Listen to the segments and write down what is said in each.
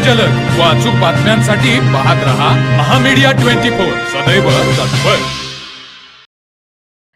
जलद व अचूक बातम्यांसाठी पाहत रहा महामीडिया ट्वेंटी फोर. सदैव तत्पर.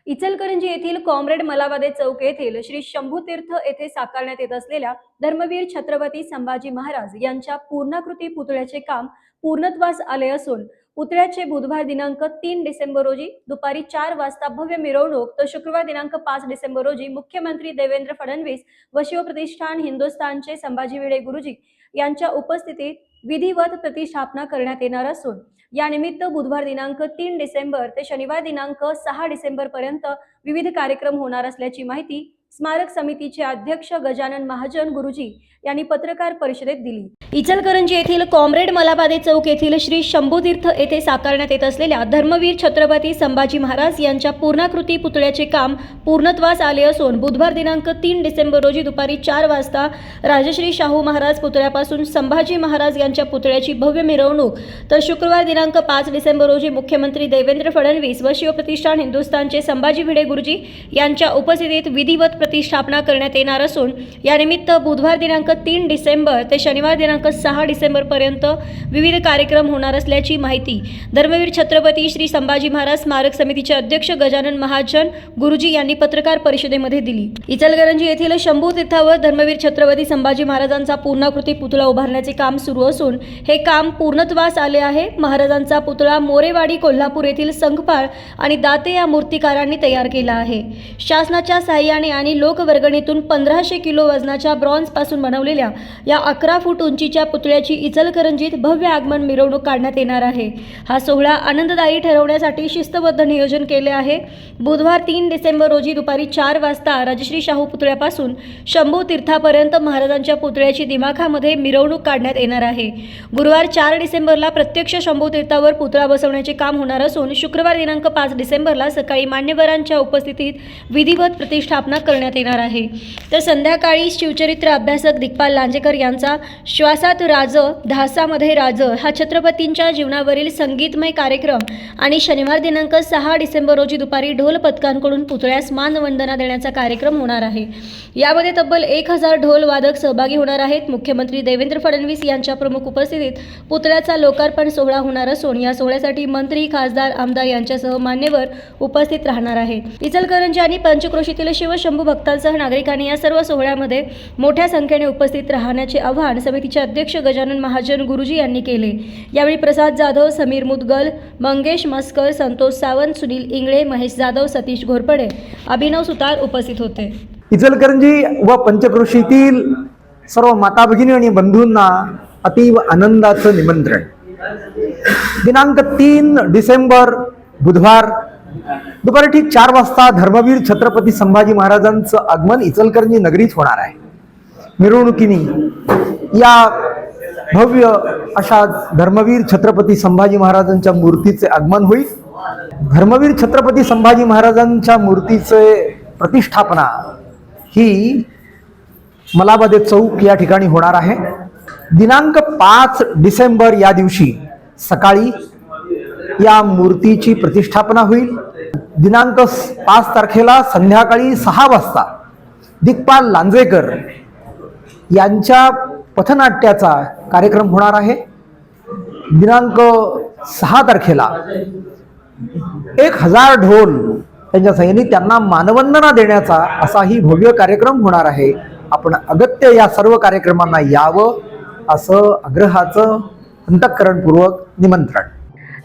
इचलकरंजी येथील कॉम्रेड मलावादे चौक येथील श्री शंभूतीर्थ येथे साकारण्यात येत असलेल्या धर्मवीर छत्रपती संभाजी महाराज यांच्या पूर्णाकृती पुतळ्याचे काम पूर्णत्वास आले असून पुतळ्याचे बुधवार दिनांक तीन डिसेंबर रोजी दुपारी चार वाजता भव्य मिरवणूक तर शुक्रवार दिनांक पाच डिसेंबर रोजी मुख्यमंत्री देवेंद्र फडणवीस व शिवप्रतिष्ठान हिंदुस्थानचे संभाजी भिडे गुरुजी यांच्या उपस्थितीत विधिवत प्रतिष्ठापना करण्यात येणार असून यानिमित्त बुधवार दिनांक तीन डिसेंबर ते शनिवार दिनांक सहा डिसेंबर पर्यंत विविध कार्यक्रम होणार असल्याची माहिती स्मारक समितीचे अध्यक्ष गजानन महाजन गुरुजी यांनी पत्रकार परिषदेत दिली. इचलकरंजी येथील कॉम्रेड मलाबादे चौक येथील श्री शंभूतीर्थ येथे साकारण्यात येत असलेल्या धर्मवीर छत्रपती संभाजी महाराज यांच्या पूर्णाकृती पुतळ्याचे काम पूर्णत्वास आले असून बुधवार दिनांक तीन डिसेंबर रोजी दुपारी चार वाजता राजश्री शाहू महाराज पुतळ्यापासून संभाजी महाराज यांच्या पुतळ्याची भव्य मिरवणूक तर शुक्रवार दिनांक पाच डिसेंबर रोजी मुख्यमंत्री देवेंद्र फडणवीस व शिवप्रतिष्ठान हिंदुस्थानचे संभाजी भिडे गुरुजी यांच्या उपस्थितीत विधिवत प्रतिष्ठापना करण्यात येणार असून यानिमित्त बुधवार दिनांक तीन डिसेंबर ते शनिवार दिनांक सहा डिसेंबरपर्यंत विविध कार्यक्रम होणार असल्याची माहिती धर्मवीर छत्रपती श्री संभाजी महाराज स्मारक समितीचे अध्यक्ष गजानन महाजन गुरुजी यांनी पत्रकार परिषदेमध्ये दिली. इचलकरंजी येथील शंभू तीर्थावर धर्मवीर छत्रपती संभाजी महाराजांचा पूर्णाकृती पुतळा उभारण्याचे काम सुरू असून हे काम पूर्णत्वास आले आहे. महाराजांचा पुतळा मोरेवाडी कोल्हापूर येथील संघपाळ आणि दाते या मूर्तिकारांनी तयार केला आहे. शासनाच्या सहाय्याने आणि लोकवर्गणीतून पंधराशे किलो वजनाच्या ब्रॉन्झपासून बनवलेल्या या अकरा फूट उंचीच्या पुतळ्याची इचलकरंजीत भव्य आगमन मिरवणूक काढण्यात येणार आहे. हा सोहळा आनंददायी ठरवण्यासाठी शिस्तबद्ध नियोजन केले आहे. बुधवार तीन डिसेंबर रोजी दुपारी चार वाजता राजश्री शाहू पुतळ्यापासून शंभू तीर्थापर्यंत महाराजांच्या पुतळ्याची दिमाखामध्ये मिरवणूक काढण्यात येणार आहे. गुरुवार चार डिसेंबरला प्रत्यक्ष शंभू तीर्थावर पुतळा बसवण्याचे काम होणार असून शुक्रवार दिनांक पाच डिसेंबरला सकाळी मान्यवरांच्या उपस्थितीत विधिवत प्रतिष्ठापना कर करण्यात येणार आहे. तर संध्याकाळी शिवचरित्र अभ्यासक दिग्पाल लांजेकर यांचा श्वासात राज धासामध्ये राज हा छत्रपतींच्या जीवनावरील संगीतमय कार्यक्रम आणि शनिवार दिनांक सहा डिसेंबर रोजी दुपारी ढोल पथकांकडून पुतळ्यास मानवंदना देण्याचा कार्यक्रम होणार आहे. यामध्ये तब्बल एक हजार ढोल वादक सहभागी होणार आहेत. मुख्यमंत्री देवेंद्र फडणवीस यांच्या प्रमुख उपस्थितीत पुतळ्याचा लोकार्पण सोहळा होणार असून या सोहळ्यासाठी मंत्री खासदार आमदार यांच्यासह मान्यवर उपस्थित राहणार आहेत. इचलकरंजी आणि पंचक्रोशीतील शिवशंभू भक्तांसह नागरिकांनी या सर्व सोहळ्यामध्ये मोठ्या संख्येने उपस्थित राहण्याचे आवाहन समितीचे अध्यक्ष गजानन महाजन गुरुजी यांनी केले. यावेळी प्रसाद जाधव समीर मुदगल मंगेश मस्कर संतोष सावंत सुनील इंगळे महेश जाधव सतीश घोरपडे अभिनव सुतार उपस्थित होते. इचलकरंजी व पंचक्रोशीतील सर्व माता भगिनी आणि बंधूंना अतीव आनंदाचं निमंत्रण. दिनांक तीन डिसेंबर बुधवार दुपारी ठीक चार वाजता धर्मवीर छत्रपती संभाजी महाराजांचं आगमन इचलकरंजी नगरीत होणार आहे. मिरवणुकीने या भव्य अशा धर्मवीर छत्रपती संभाजी महाराजांच्या मूर्तीचे आगमन होईल. धर्मवीर छत्रपती संभाजी महाराजांच्या मूर्तीचे प्रतिष्ठापना ही मलाबादे चौक या ठिकाणी होणार आहे. दिनांक पाच डिसेंबर या दिवशी सकाळी या मूर्तीची प्रतिष्ठापना होईल. दिनांक स- पाच तारखेला संध्याकाळी सहा वाजता दिग्पाल लांजेकर यांच्या पथनाट्याचा कार्यक्रम होणार आहे. दिनांक सहा तारखेला एक हजार ढोल त्यांच्या सहाय्याने त्यांना मानवंदना देण्याचा असाही भव्य कार्यक्रम होणार आहे. आपण अगत्य या सर्व कार्यक्रमांना यावं असं आग्रहाचं अंतःकरणपूर्वक निमंत्रण.